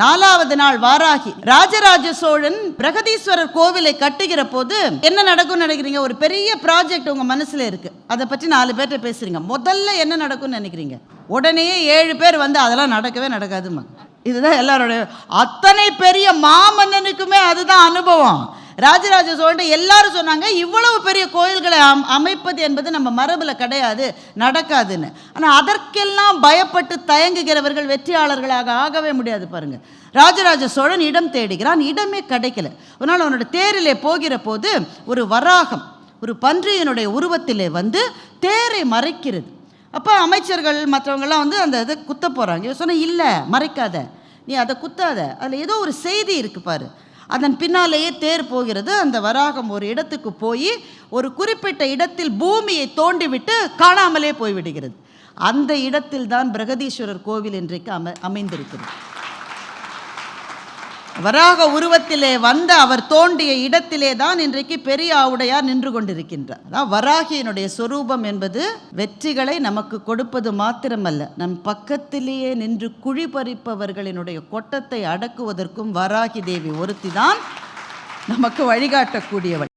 நாலாவது நாள் வாராகி ராஜராஜ சோழன் பிரகதீஸ்வரர் கோவிலை கட்டுகிற போது என்ன நடக்கும் நினைக்கிறீங்க? ஒரு பெரிய ப்ராஜெக்ட் உங்க மனசுல இருக்கு. அதை பற்றி நாலு பேர்கிட்ட பேசுறீங்க. முதல்ல என்ன நடக்கும்னு நினைக்கிறீங்க? உடனே ஏழு பேர் வந்து அதெல்லாம் நடக்கவே நடக்காதுமா இதுதான் எல்லாரோட அத்தனை பெரிய மாமன்னனுக்குமே அதுதான் அனுபவம். ராஜராஜ சோழன் எல்லாரும் சொன்னாங்க இவ்வளவு பெரிய கோயில்களை அம் அமைப்பது என்பது நம்ம மரபில் கிடையாது நடக்காதுன்னு. ஆனால் அதற்கெல்லாம் பயப்பட்டு தயங்குகிறவர்கள் வெற்றியாளர்களாக ஆகவே முடியாது பாருங்க. ராஜராஜ சோழன் இடம் தேடுகிறான் இடமே கிடைக்கல. ஒரு நாள் அவனோட தேரிலே போகிற போது ஒரு வராகம் ஒரு பன்றியினுடைய உருவத்திலே வந்து தேரை மறைக்கிறது. அப்போ அமைச்சர்கள் மற்றவங்கெல்லாம் வந்து அந்த இதை குத்த போகிறாங்க இவன் சொன்ன இல்லை மறைக்காத. நீ அதை குத்தாத. அதில் ஏதோ ஒரு செய்தி இருக்கு பாரு. அதன் பின்னாலேயே தேர் போகிறது. அந்த வராகம் ஒரு இடத்துக்கு போய் ஒரு குறிப்பிட்ட இடத்தில் பூமியை தோண்டிவிட்டு காணாமலே போய்விடுகிறது. அந்த இடத்தில் தான் பிரகதீஸ்வரர் கோவில் இன்றைக்கு அம அமைந்திருக்கிறது. வராக உருவத்திலே வந்த அவர் தோண்டிய இடத்திலே தான் இன்றைக்கு பெரிய ஆவுடையார் நின்று கொண்டிருக்கின்றார். அதான் வராகியினுடைய சொரூபம் என்பது வெற்றிகளை நமக்கு கொடுப்பது மாத்திரமல்ல. நம் பக்கத்திலேயே நின்று குழி பறிப்பவர்களினுடைய கொட்டத்தை அடக்குவதற்கும் வராகி தேவி ஒருத்தி தான் நமக்கு வழிகாட்டக்கூடியவள்.